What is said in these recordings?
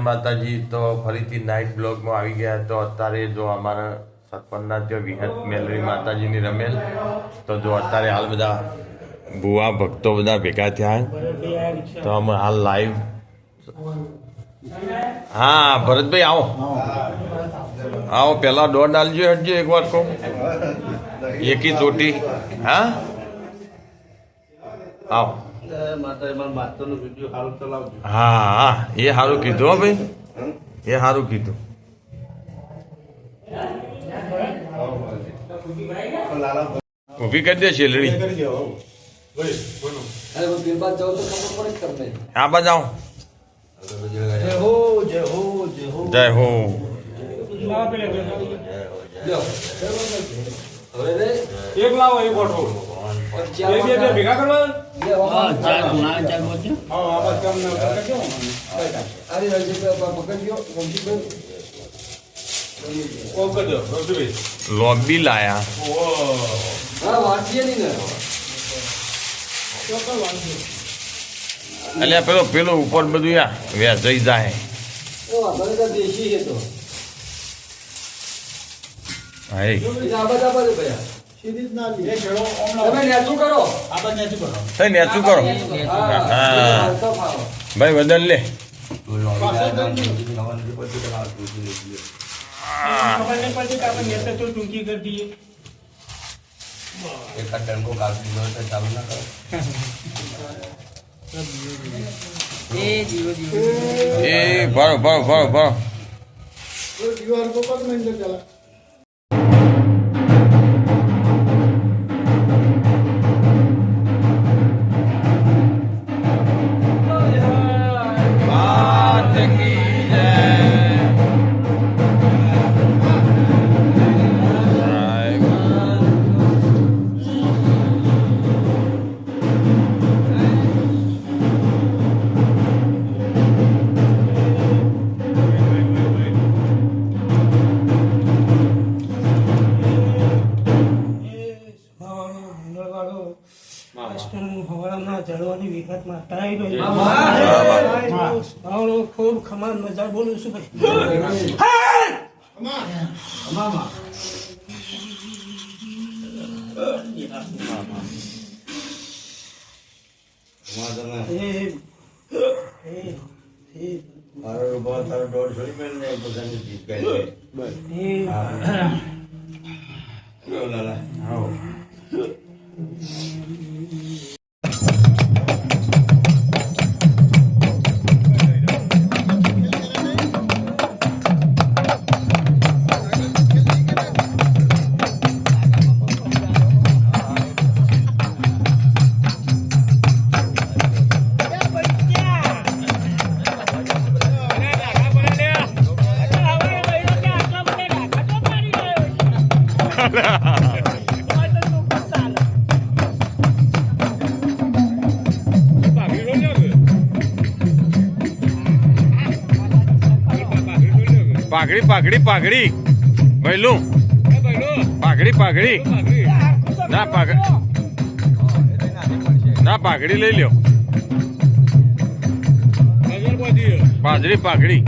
માતાજી. તો ફરીથી નાઇટ બ્લોગમાં આવી ગયા. તો અત્યારે જો અમારા સતપંડા જો વિહત મેલરી માતાજીની રમેલ. તો જો અત્યારે હાલ બધા ભુવા ભક્તો બધા ભેગા થયા. તો અમે હાલ લાઈવ હા, ભરતભાઈ, આવો. આવો પેલા દોડ ડાલજો હટજો એક વાર કહું. એકી ચોટી. હા? આવો. હા એ સારું કીધું હો ભાઈ. એ સારું કીધું. ઊભી કરી દે છેલડી હા. બા જાઓ જય હો જય હો જય હો. એક લાવો એક ઓઠો બે બે ભેગા કરવા? લોબી લાયા. એટલે પેલો પેલો ઉપર બધું યા વેચાઈ જાય. હા એ. એ ભાઈ બદલ લે. ખબર નહીં પડતી કે આપણે નેતા તો ટૂંકી કરી દઈએ એ ભરો ભરો ભરો ભરો ખૂબ ખમાન મજા બોલું છું ભાઈ. એ એ એ એ પાઘડી પાઘડી પાઘડી. ભૈલું. પાઘડી પાઘડી. ના પાઘડી ના પાઘડી લઈ લ્યો. બાજરી પાઘડી.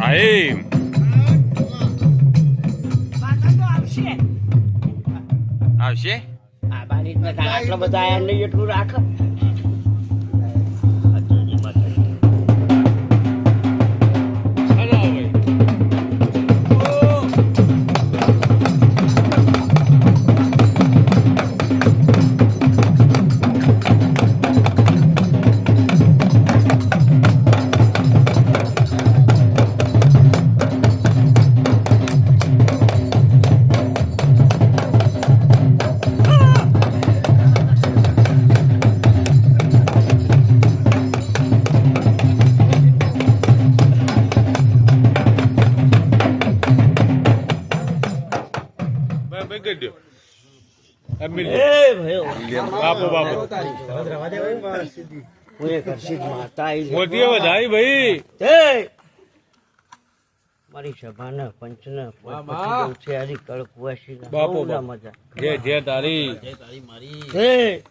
હા. એ આવશે? આટલા બધા નહીં એટલું રાખ. બાપુ બાપુ. વધારી ભાઈ. મારી સભાના પંચના બા. કળકુવાસી બાપો, બહુ ના બાપો. મજા. જે જે તારી. હે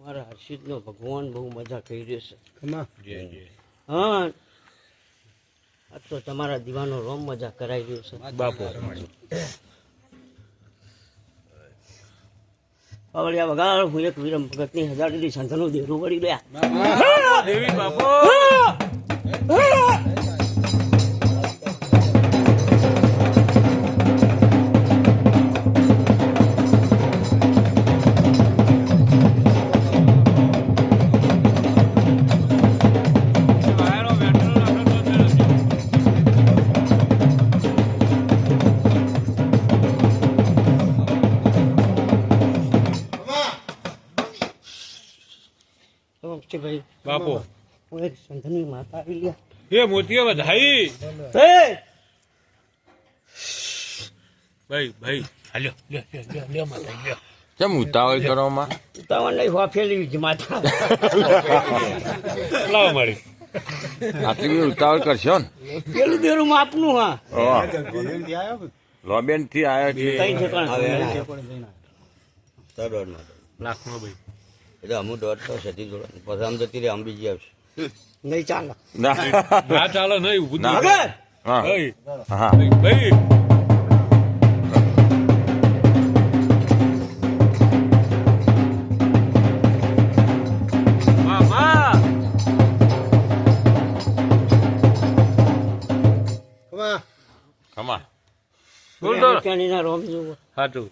મારા. હર્ષિત નો ભગવાન બહુ મજા કરી રહ્યો છે. હા. તો તમારા દીવાનો રોમ મજા કરાઈ ગયો છે. બાપુ. પાવડિયા વગાડ હું એક વિરમ ભગતની હજાર દીધી સંતનું દેરું વળી ગયા. દેવી બાપો. સંતની માતા આવી લ્યા. એ મોતીએ વધાઈ હે ભાઈ ભાઈ હાલ્યો. લ્યો લ્યો લ્યો લ્યો માતા લ્યો. કેમ ઉતાવળ કરવામાં? તમને વાફેલી જ માતા. લાવ મારી. આટલી બધી ઉતાવળ કરશો ને? પેલું બેરું માપનું હા. લોબેનથી આવ્યો કઈ છે લાખનો ભાઈ. એટલે અમુક દોઢ તો સતી જોડે. પછી આમ જતી રહી આમ બીજી આવશે. નહીં ચાલે ના ના ચાલો નહીં ઊભું ના. થયું. વગર હા ભાઈ હા ભાઈ ભાઈ મામા ખમા બોલ તો ક્યાંના રોમ જુઓ સાચું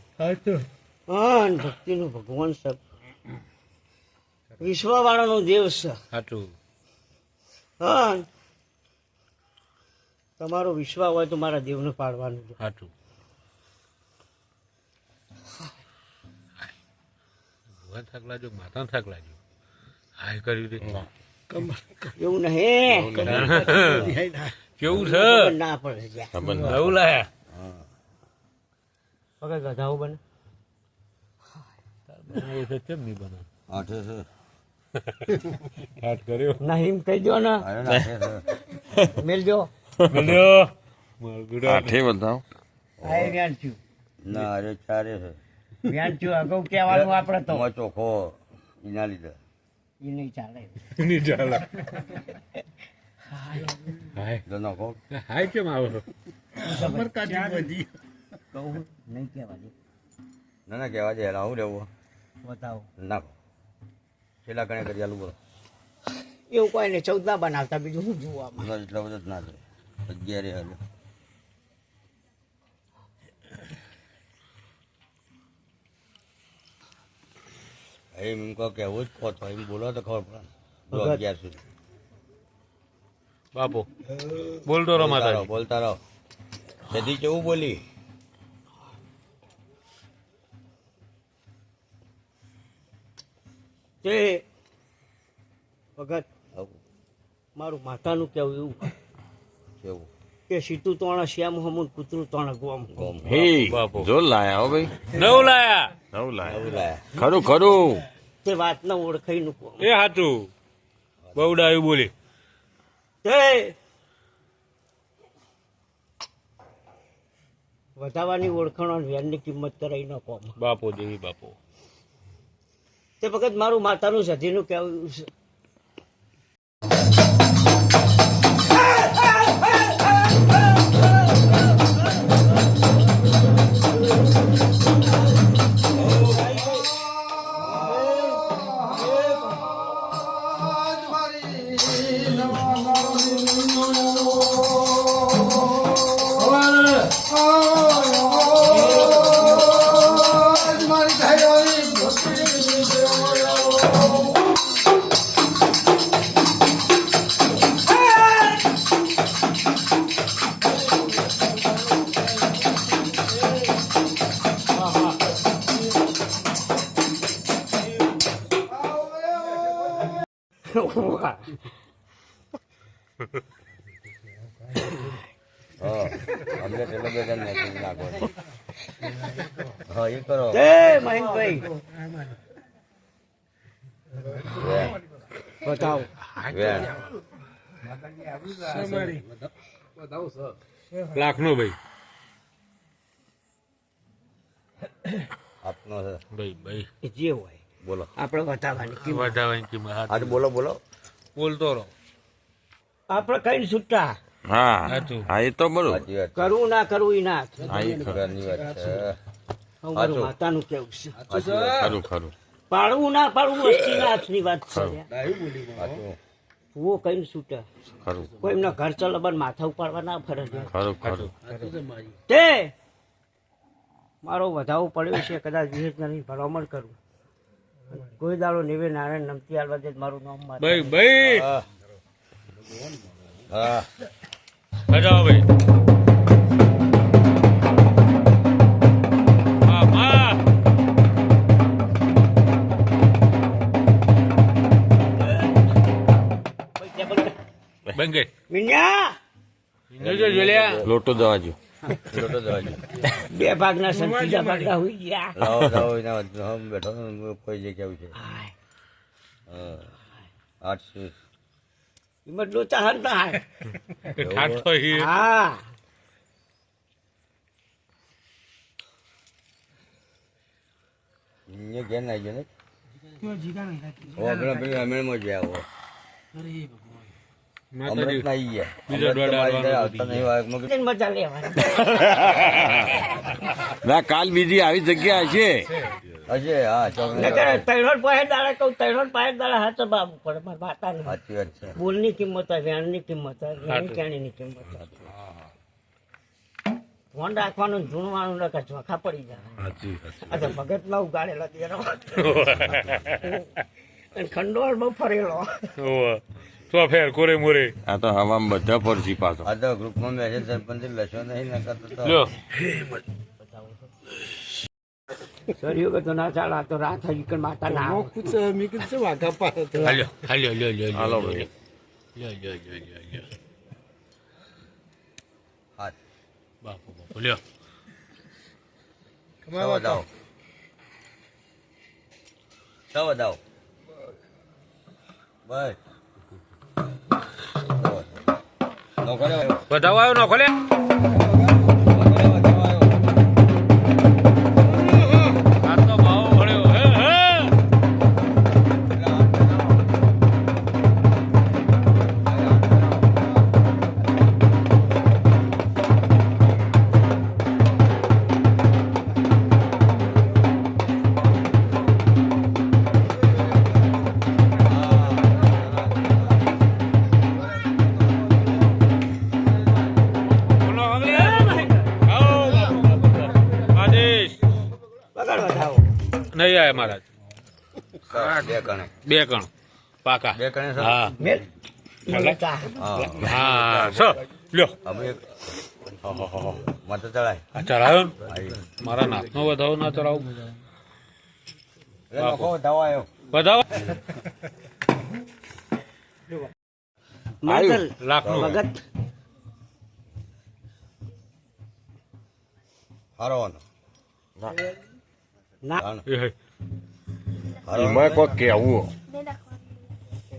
હા ભક્તિનું ભગવાન છે વિશ્વવાળાનો દેવ છે સાચું હા તમારો વિશ્વાસ હોય તો મારા દેવને પાડવાનું છે. સાચું ભગવાન થાક લાજો માતા થાક લાજો હાય કર્યું રે એવું નહીં. કેવું છે? ના પડે. નવું લાયા? વગર ગધાઓ બને. કેમ નહીં બને આઠે છે. હાથ કર્યો? ના હિમ થઈ દો ને. છે મેલજો. આઠે બતાવો આ વ્યાન થયું ના અરે ચારે છે. વ્યાન છું અગાઉ કહેવાનું આપણે તો. ચોખો એના લીધે. એ નહીં ચાલે. નહીં ચાલે હાય. દનો કો હાય કેમ આવો? કહું નહીં કહેવા ના ના કહેવા દે આવું લેવું બતાવો. નાખો છેલ્લા કણે કરી ચાલુ બોલો. એવું કોઈ ને ચૌદ ના બનાવતા બીજું શું જોવામાં એટલા બધા જ ના થાય. અગિયારે હાલે. એમ એમ કહો કેવું જ કહો તો એમ બોલો તો ખબર પડે. જો અગિયાર સુધી. બાપુ બોલતો રહો માતા બોલતા રહો સદી કેવું બોલી. તે ભગત મારું માતાનું કેવું એવું કેવું? કે સીતું તોણા શ્યામ હમુન કૂતરું તોણા ગોમ ગોમ હે. બાપો. જો લાયા હો ભાઈ. નવ લાયા. નવ લાયા. નવ લાયા. ખરું ખરું. તે વાતના ઓળખાઈનું કોમ. એ હાતું બહુ ડાયું બોલી. તે વધાવાની ઓળખાણ અને વ્યાજની કિંમત કરાઈ ન કોમ. બાપો દેવી બાપો. તે વખત મારું માતાનું સધીનું કેવું છે અમને હા એ કરો બતાવો વેણ લાખનો ભાઈ આપનો ભાઈ ભાઈ જે હોય બોલો આપણે વધાવવાની કિંમત વધાવાની કિંમત આજે બોલો બોલો બોલતો રહો આપણે કઈ છૂટતા હા. હા એ તો છે. કરવું ના કરવું એ ના. માતાનું કેવું છે? ખરું ખરું. પાડવું ના પાડવું હાથની વાત છે. કઈ છૂટા. કોઈ એમના ઘર ચલાવવા માથા ઉપાડવા ના ફરજ ખરું ખરું. તે મારો વધાવો પડ્યો છે કદાચ વિહેજ નહીં ભલામણ કરું. કોઈ દાડો નિવે નારાયણ નમતી આલવા દે મારું નામ ભાઈ ભાઈ. હા. હા બજાવો ભાઈ. મિન્યા જોજો જોલ્યા. લોટો દવા લોટો દવાજો બે ભાગના ને ભાગના હોઈ ગયા. લાવો લાવો એના હમ બેઠો કોઈ જગ્યા છે હા. આઠસો. એમાં લોચા થાય. ના હાય. હી. હા. અહીંયા ઘેર ના ગયો ને? ના ના કાલ બીજી આવી જગ્યા હશે. હશે હા પાસે દાડા કહું તૈણોર પાસે દાડા હાથ બાબુ પડે મારા માતાની. સાચી વાત છે. બોલની કિંમત વેણની કિંમત હોય કેણીની કિંમત હોય. ફોન રાખવાનું ને ધૂણવાનું નકર ચોખા પડી જાય. આ તો ભગતમાં ઉગાડેલા દેરો ખંડોળ બહુ ફરેલો. તો ફેર કોરે મોરે. આ તો હવામાં બધા પરથી પાછો. આ તો ગ્રુપમાં મેસેજ સરપંચ લશો નહીં નકર તો સરિયો કે તો ના ચાલ તો રાત હજી કે માતા ના આવે. હાલ્યો હાલ્યો લ્યો લ્યો હાલો લ્યો ભાઈ. લ્યો લ્યો લ્યો લ્યો લ્યો હાથ બાપુ બાપુ લ્યો. કમાવા દાવ સવા દાવ બસ. નોખલે બતાવો આવ્યો નોખો નહીં જાય મહારાજ બે કણ. બે કણ. પાકા. બે કણ હા. હા. સર લ્યો. મત ચડાય. આ ચડાવ્યો મારા નાથનો વધાવો ના ચડાવું. એટલે નોખો દાવ આવ્યો વધાવો? મંગલ. ભગત. હારવાનો ના. એમાં કોઈ કેવું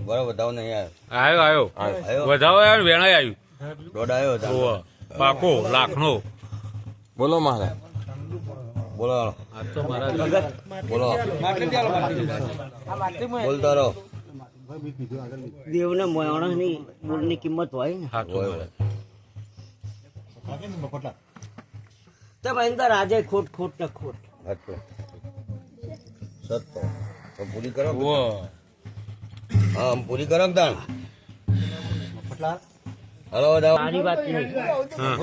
બરાબર દાવ નહીં આવ્યો આવ્યો આવ્યો વધાવો આવ્યો ને વેણાય આવ્યું. દોઢ આવ્યો પાકો લાખનો. બોલો મહારાજ બોલો આ તો મારા બોલો. બોલતો રહો. દેવને માણસની મૂળની કિંમત હોય ને. તમે અંદર આજે ખોટ ખોટ ને ખોટ. સત્તો તો પૂરી કરો હા આમ પૂરી કરો તાણ? હલો દાવ. આની વાત નહીં. હા.